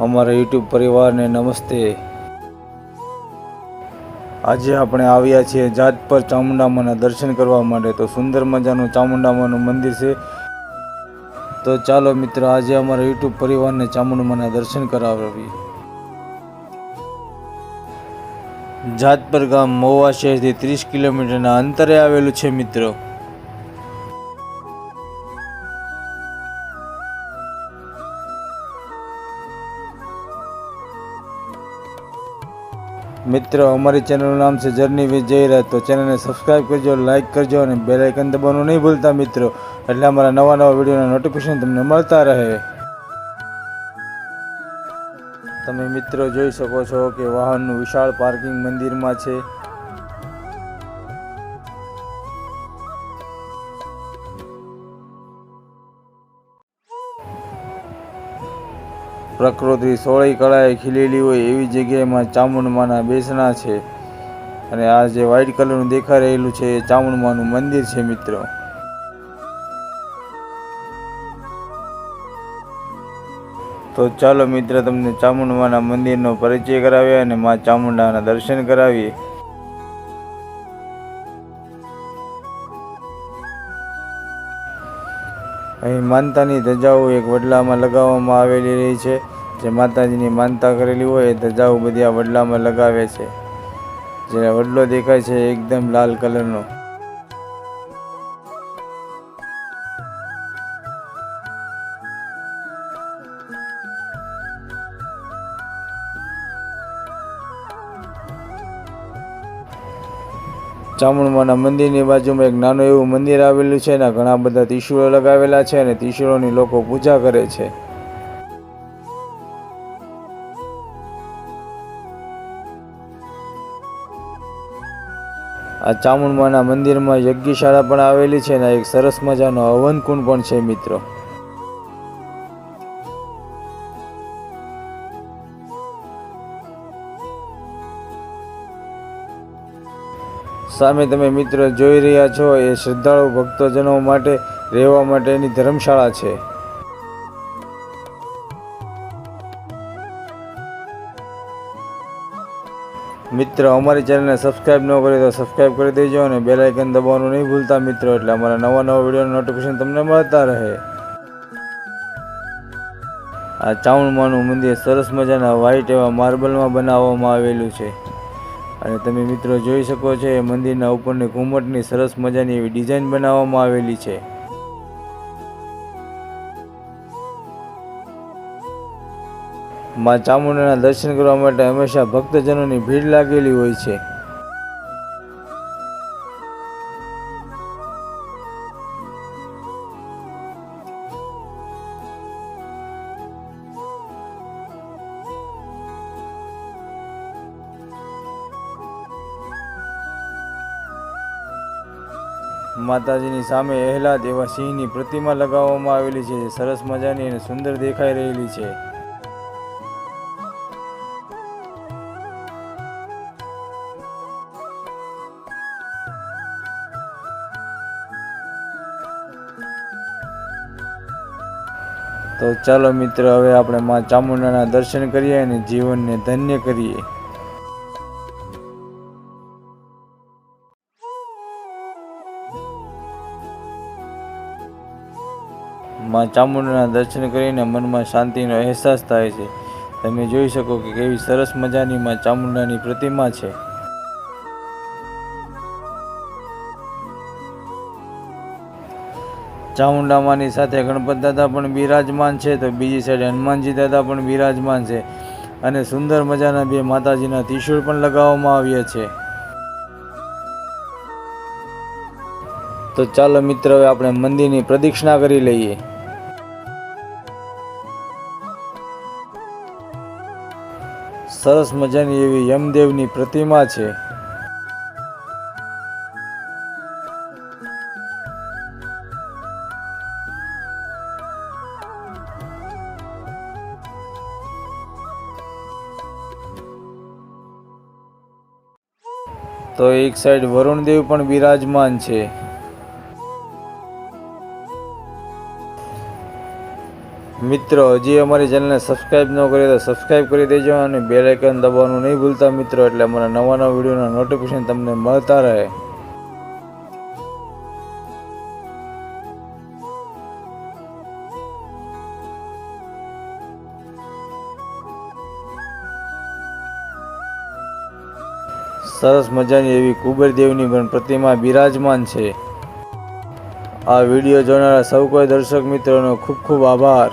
અમારા યુટ્યુબ પરિવારને નમસ્તે. આજે આપણે આવ્યા છીએ જાત પર ચામુંડામાના દર્શન કરવા માટે. તો સુંદર મજાનું ચામુંડામાનું મંદિર છે. તો ચાલો મિત્રો, આજે અમારા યુટ્યુબ પરિવારને ચામુંડામાના દર્શન કરાવી જાતપર ગામ મોવા શહેરથી ત્રીસ કિલોમીટરના અંતરે આવેલું છે મિત્રો. મિત્રો, અમારી ચેનલનું નામ છે જર્ની વિથ જયરાજ તો ચેનલને સબસ્ક્રાઇબ કરજો લાઇક કરજો અને બેલ આઇકન દબાવવાનું નહીં ભૂલતા મિત્રો. એટલે અમારા નવા નવા વિડીયોના નોટિફિકેશન તમને મળતા રહે. તમે મિત્રો જોઈ શકો છો કે વાહનનું વિશાળ પાર્કિંગ મંદિરમાં છે. પ્રકૃતિ સોળી કળાએ ખીલેલી હોય એવી જગ્યાએમાં ચામુંડમાના બેસણા છે. અને આ જે વ્હાઇટ કલરનું દેખાઈ રહેલું છે, એ ચામુંડમાનું મંદિર છે મિત્રો. તો ચાલો મિત્ર, તમને ચામુંડમાના મંદિરનો પરિચય કરાવીએ અને મા ચામુંડાના દર્શન કરાવીએ. અહીં માનતાની ધજાઓ એક વડલામાં લગાવવામાં આવેલી રહી છે. જે માતાજીની માનતા કરેલી હોય એ ધજાઓ બધી આ વડલામાં લગાવે છે. જે વડલો દેખાય છે એકદમ લાલ કલરનો. ચામુંડમાના મંદિરની બાજુમાં એક નાનું એવું મંદિર આવેલું છે અને ઘણા બધા ત્રિશુળો લગાવેલા છે અને ત્રિશુળોની લોકો પૂજા કરે છે. આ ચામુંડમાના મંદિરમાં યજ્ઞશાળા પણ આવેલી છે અને એક સરસ મજાનો હવન કુંડ પણ છે મિત્રો. સામે તમે મિત્રો જોઈ રહ્યા છો, એ શ્રદ્ધાળુ ભક્તજનો માટે રહેવા માટેની ધર્મશાળા છે. મિત્ર, અમારી ચેનલને સબસ્ક્રાઈબ ન કરી તો સબસ્ક્રાઈબ કરી દેજો અને બેલ આઇકન દબાવવાનું નહીં ભૂલતા મિત્રો, એટલે અમારા નવા નવા વિડીયોનું નોટિફિકેશન તમને મળતા રહે. આ ચાવણમાનું મંદિર સરસ મજાના વ્હાઇટ એવા માર્બલમાં બનાવવામાં આવેલું છે. અને તમે મિત્રો જોઈ શકો છો, એ મંદિરના ઉપરની ઘુમ્મટની સરસ મજાની એવી ડિઝાઇન બનાવવામાં આવેલી છે. માં ચામુંડાના દર્શન કરવા માટે હંમેશા ભક્તજનોની ભીડ લાગેલી હોય છે. માતાજીની સામે અહેલાદ એવા સિંહની પ્રતિમા લગાવવામાં આવેલી છે, જે સરસ મજાની અને સુંદર દેખાઈ રહેલી છે. તો ચાલો મિત્ર, હવે આપણે માં ચામુંડાના દર્શન કરીએ અને જીવનને ધન્ય કરીએ. માં ચામુંડાના દર્શન કરીને મનમાં શાંતિનો અહેસાસ થાય છે. તમે જોઈ શકો કે કેવી સરસ મજાની માં ચામુંડાની પ્રતિમા છે. ચામુંડામાની સાથે ગણપત દાદા પણ બિરાજમાન છે, તો બીજી સાઈડ હનુમાનજી દાદા પણ બિરાજમાન છે. અને સુંદર મજાના બે માતાજીના ત્રિશુળ પણ લગાવવામાં આવ્યા છે. તો ચાલો મિત્ર, હવે આપણે મંદિરની પ્રદક્ષિણા કરી લઈએ. સરસ મજાની એવી યમદેવની પ્રતિમા છે. તો એક સાઈડ વરુણદેવ પણ બિરાજમાન છે. મિત્રો, હજી અમારી ચેનલને સબસ્ક્રાઈબ ન કરી તો સબસ્ક્રાઈબ કરી દેજો અને બેલ આઇકન દબાવવાનું નહીં ભૂલતા મિત્રો, એટલે અમારા નવા નવા વિડીયોના નોટિફિકેશન તમને મળતા રહે. સરસ મજાની એવી કુબેરદેવની પણ પ્રતિમા બિરાજમાન છે. આ વીડિયો જોનારા સૌ કોઈ દર્શક મિત્રોનો ખૂબ ખૂબ આભાર.